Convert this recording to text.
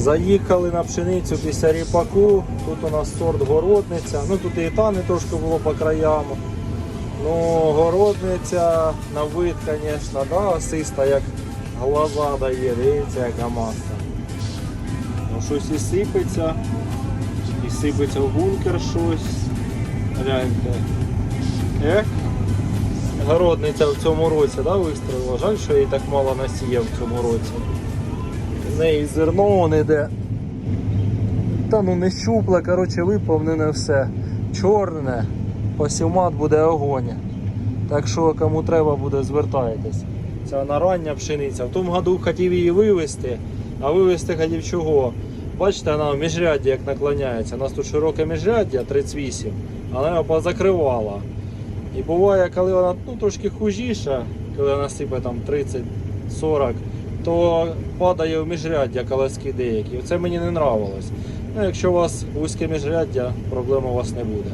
Заїхали на пшеницю після ріпаку. Тут у нас сорт городниця. Ну тут і тани трошки було по краям. Ну, городниця на вид, звісно, да, асиста, як глаза дає, дивіться, яка маса. Ну, щось і сипеться, і сипеться в бункер щось. Гляньте. Ех, городниця в цьому році, да, вистрілила. Жаль, що їй так мало насіяв в цьому році. В неї зерно не йде. Та ну не щупле, коротше, виповнене все. Чорне. Посівмат буде огонь. Так що кому треба буде, звертайтесь. Це нарання пшениця. В тому году хотів її вивезти, а вивезти хотів чого? Бачите, вона в міжрядді як наклоняється. У нас тут широке міжряддя 38, а вона позакривала. І буває, коли вона ну, трошки хужіша, коли вона сипе там 30-40, то падає в міжряддя колоски деякі. Це мені не нравилось. Ну, якщо у вас вузьке міжряддя, проблем у вас не буде.